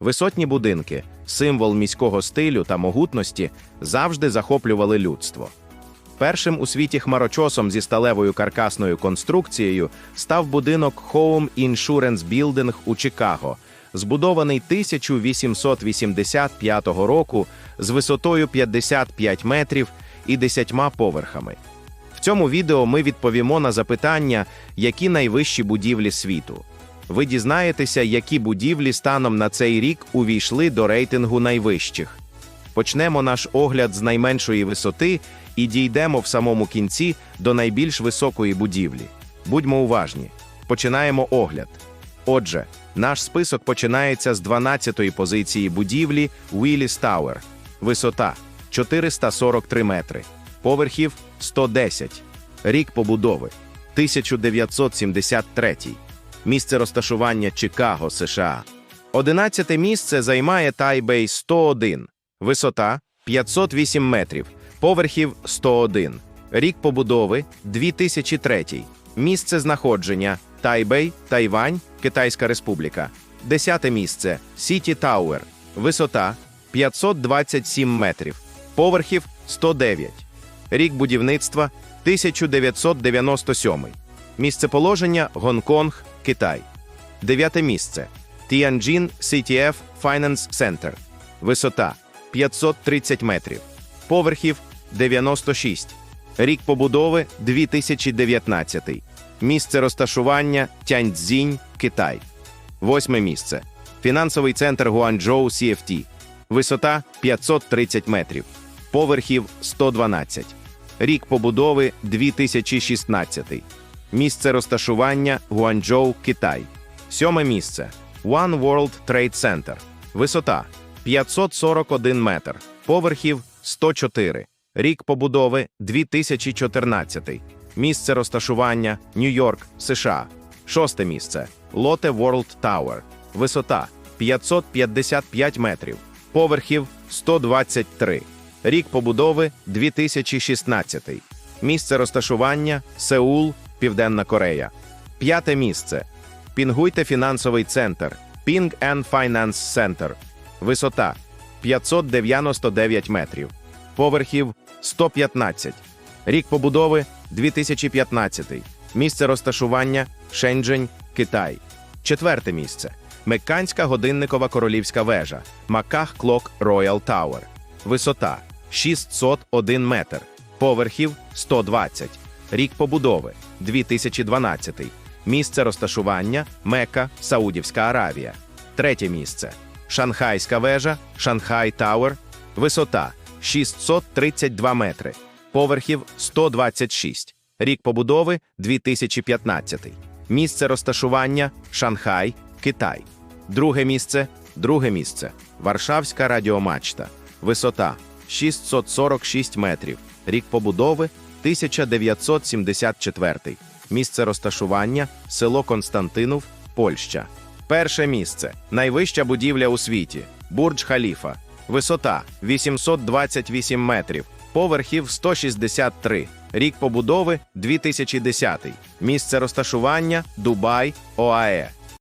Висотні будинки, символ міського стилю та могутності, завжди захоплювали людство. Першим у світі хмарочосом зі сталевою каркасною конструкцією став будинок Home Insurance Building у Чикаго, збудований 1885 року з висотою 55 метрів і 10 поверхами. В цьому відео ми відповімо на запитання, які найвищі будівлі світу. Ви дізнаєтеся, які будівлі станом на цей рік увійшли до рейтингу найвищих. Почнемо наш огляд з найменшої висоти і дійдемо в самому кінці до найбільш високої будівлі. Будьмо уважні. Починаємо огляд. Отже, наш список починається з 12-ї позиції будівлі Willis Tower. Висота 443 метри, поверхів 110, рік побудови 1973, місце розташування Чикаго, США. 11 місце займає Тайбей 101, висота 508 метрів, поверхів 101, рік побудови 2003, місце знаходження Тайбей, Тайвань, Китайська Республіка. 10 місце Сіті Тауер, висота 527 метрів, поверхів 109, рік будівництва 1997, місцеположення Гонконг, Китай. Дев'яте місце. Tianjin CTF Finance Center, висота 530 метрів, поверхів 96, рік побудови 2019, місце розташування Тяньцзінь, Китай. Восьме місце. Фінансовий центр Гуанчжоу CFT, висота 530 метрів, поверхів 112, рік побудови 2016, місце розташування Гуанчжоу, Китай. Сьоме місце One World Trade Center, висота 541 метр, поверхів 104, рік побудови 2014, місце розташування Нью-Йорк, США. Шосте місце Lotte World Tower, висота 555 метрів, поверхів 123, рік побудови 2016, місце розташування Сеул, Південна Корея. П'яте місце. Пінгуйте фінансовий центр. Ping and Finance Center, висота 599 метрів, поверхів 115, рік побудови 2015, місце розташування Шенджень, Китай. Четверте місце Мекканська годинникова королівська вежа Маках Клок Royal Tower, висота 601 метр, поверхів 120, рік побудови 2012, місце розташування Мека, Саудівська Аравія. Третє місце Шанхайська вежа Шанхай Тауер, висота 632 метри, поверхів 126, рік побудови 2015, місце розташування Шанхай, Китай. Друге місце друге місце Варшавська радіомачта, висота 646 метрів, рік побудови 1974, місце розташування село Константинов, Польща. Перше місце найвища будівля у світі Бурдж Халіфа, висота 828 метрів, поверхів 163, рік побудови 2010, місце розташування Дубай, ОАЕ.